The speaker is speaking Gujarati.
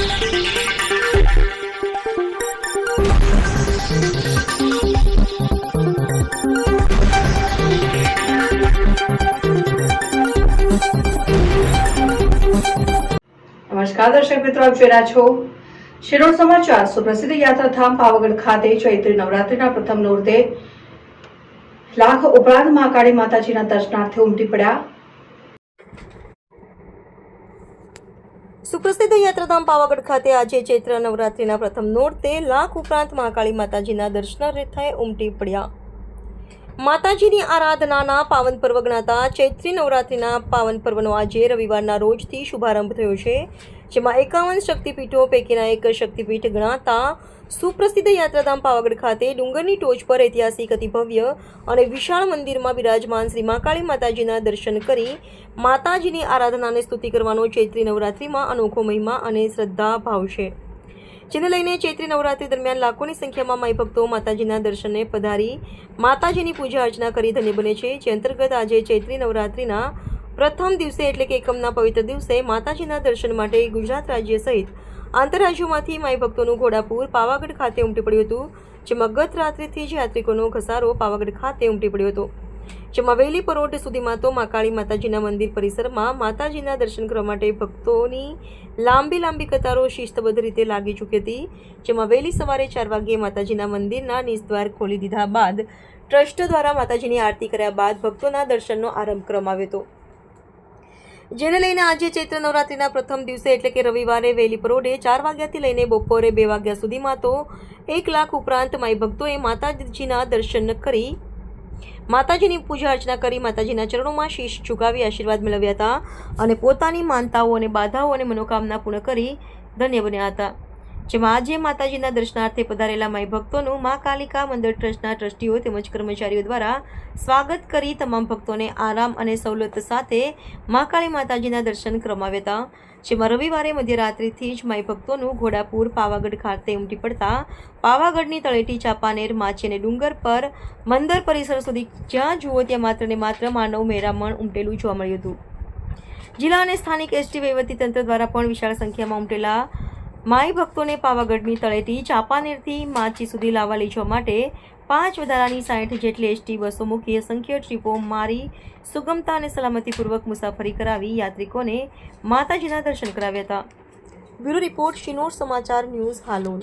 નમસ્કાર દર્શક મિત્રો, આપ જોઈ છો શિરોળ સમાચાર. સુપ્રસિદ્ધ યાત્રાધામ પાવાગઢ ખાતે ચૈત્રી નવરાત્રીના પ્રથમ નોરતે લાખ ઉપરાંત મહાકાળી માતાજીના દર્શનાર્થે ઉમટી પડ્યા. સુપ્રસિદ્ધ યાત્રાધામ પાવાગઢ ખાતે આજે ચૈત્ર નવરાત્રિના પ્રથમ નોરતે લાખ ઉપરાંત મહાકાળી માતાજીના દર્શનાર્થે ઉમટી પડ્યા. માતાજીની આરાધનાના પાવન પર્વ ગણાતા ચૈત્રી નવરાત્રિના પાવન પર્વનો આજે રવિવારના રોજથી શુભારંભ થયો છે. જેમાં એકાવન શક્તિપીઠો પૈકીના એક શક્તિપીઠ ગણાતા સુપ્રસિદ્ધ યાત્રાધામ પાવાગઢ ખાતે ડુંગરની ટોચ પર ઐતિહાસિક અતિ ભવ્ય અને વિશાળ મંદિરમાં બિરાજમાન શ્રી મહાકાળી માતાજીના દર્શન કરી માતાજીની આરાધનાને સ્તુતિ કરવાનો ચૈત્રી નવરાત્રિમાં અનોખો મહિમા અને શ્રદ્ધા ભાવ છે. જેને લઈને ચૈત્રી નવરાત્રી દરમિયાન લાખોની સંખ્યામાં માઈ ભક્તો માતાજીના દર્શને પધારી માતાજીની પૂજા અર્ચના કરી ધન્ય બને છે. જે અંતર્ગત આજે ચૈત્રી નવરાત્રિના પ્રથમ દિવસે એટલે કે એકમના પવિત્ર દિવસે માતાજીના દર્શન માટે ગુજરાત રાજ્ય સહિત આંતરરાજ્યોમાંથી માઈ ભક્તોનું ઘોડાપુર પાવાગઢ ખાતે ઉમટી પડ્યું હતું, જેમાં ગત રાત્રિથી જ યાત્રિકોનો ઘસારો પાવાગઢ ખાતે ઉમટી પડ્યો હતો. જેમાં વહેલી પરોઢ સુધીમાં તો મહાકાળી માતાજીના મંદિર પરિસરમાં માતાજીના દર્શન કરવા માટે ભક્તોની લાંબી લાંબી કતારો શિસ્તબદ્ધ રીતે લાગી ચૂકી હતી, જેમાં વહેલી સવારે ચાર વાગ્યે માતાજીના મંદિરના નિસ્દ્વાર ખોલી દીધા બાદ ટ્રસ્ટ દ્વારા માતાજીની આરતી કર્યા બાદ ભક્તોના દર્શનનો આરંભ કરવામાં આવ્યો હતો. જેને લઈને આજે ચૈત્ર નવરાત્રિના પ્રથમ દિવસે એટલે કે રવિવારે વહેલી પરોઢે ચાર વાગ્યાથી લઈને બપોરે બે વાગ્યા સુધીમાં તો એક લાખ ઉપરાંત માઈ ભક્તોએ માતાજીના દર્શન કરી, માતાજીની પૂજા અર્ચના કરી, માતાજીના ચરણોમાં શીશ ઝુકાવી આશીર્વાદ મેળવ્યા હતા અને પોતાની માનતાઓ અને બાધાઓ અને મનોકામના પૂર્ણ કરી ધન્ય બન્યા હતા. જેમાં આજે માતાજીના દર્શનાર્થે પધારેલા માઈ ભક્તોનું મા કાલિકા મંદિર ટ્રસ્ટના ટ્રસ્ટીઓ તેમજ કર્મચારીઓ દ્વારા સ્વાગત કરી તમામ ભક્તોને આરામ અને સવલત સાથે મહાકાળી માતાજીના દર્શન કરવામાં હતા. જેમાં રવિવારે મધ્યરાત્રિથી જ માઈ ભક્તોનું ઘોડાપુર, પાવાગઢ ખાતે ઉમટી પડતા પાવાગઢની તળેટી ચાપાનેર, માછી અને ડુંગર પર મંદર પરિસર સુધી જ્યાં જુઓ ત્યાં માત્ર ને માત્ર માનવ મેરામણ ઉમટેલું જોવા મળ્યું હતું. જિલ્લા અને સ્થાનિક એસટી વહીવટીતંત્ર દ્વારા પણ વિશાળ સંખ્યામાં ઉમટેલા માઈ ભક્તોને પાવાગઢની તળેટી ચાંપાનેરથી માચી સુધી લાવવા લઈ માટે પાંચ વધારાની સાઠ જેટલી એસટી બસો મૂકી અસંખ્ય ટ્રીપો મારી સુગમતા અને સલામતીપૂર્વક મુસાફરી કરાવી યાત્રિકોને માતાજીના દર્શન કરાવ્યા હતા. બ્યુરો રિપોર્ટ, શિનોર સમાચાર ન્યૂઝ હાલોલ.